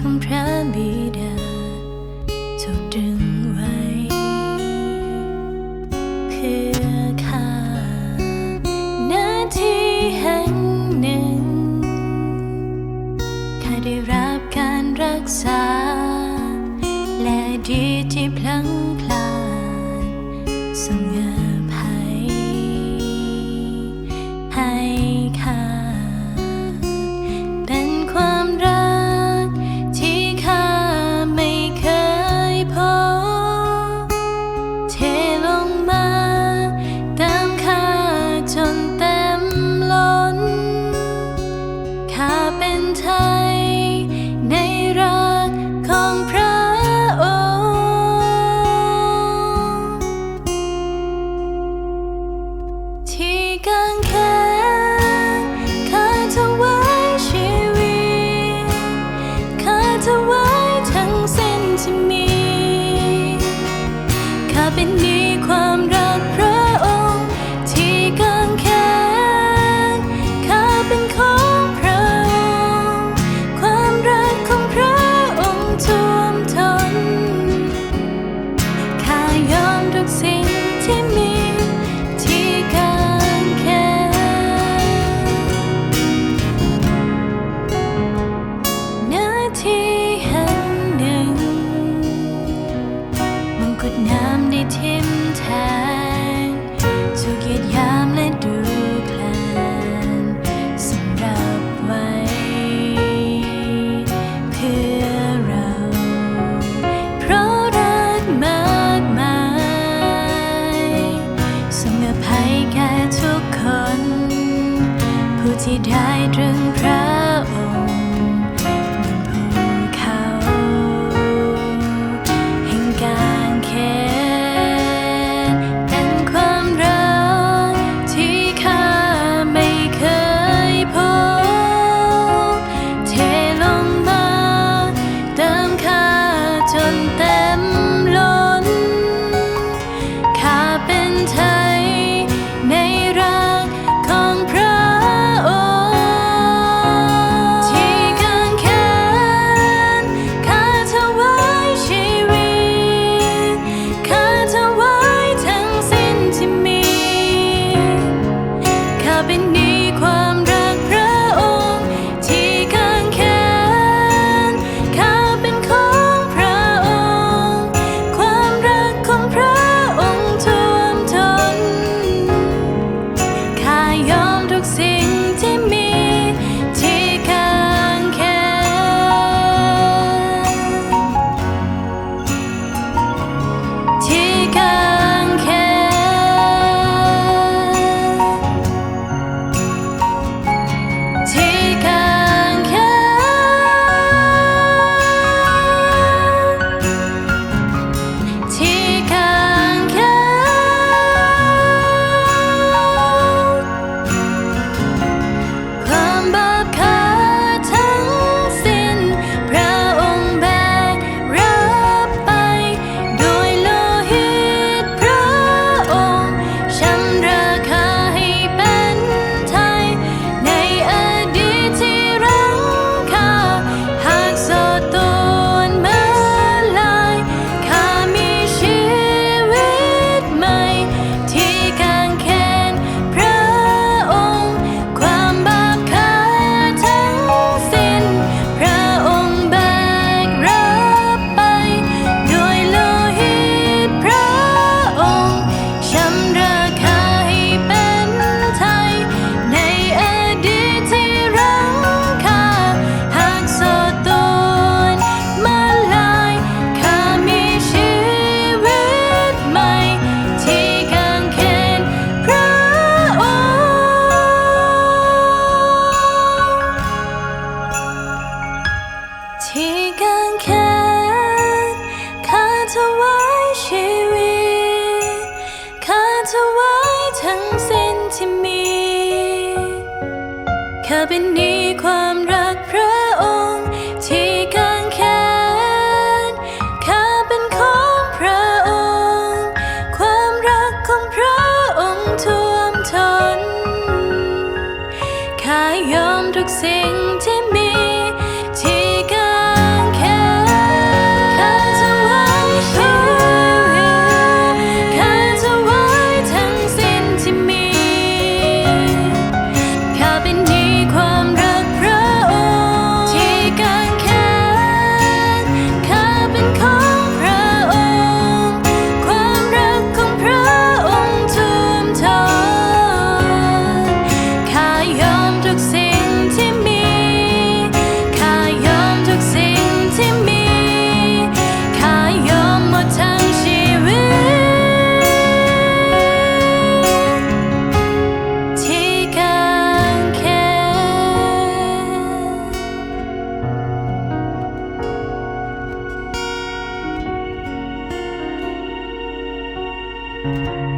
ของพระบิดาถูกดึงไว้ เพื่อข้าหนาทีแห่งหนึ่งข้าได้รับการรักษา และดีที่พลังายตรึงพระ ที่กางแขนขาดเธอชีวิตขาดเธอทั้งเส้นที่มีแค่เป็นนี้ความรักพระองค์ ที่กางแขนข้าเป็นของพระองค์ ความรักของพระองค์ท่วมทนข้ายอมทุกสิ่งที่ เ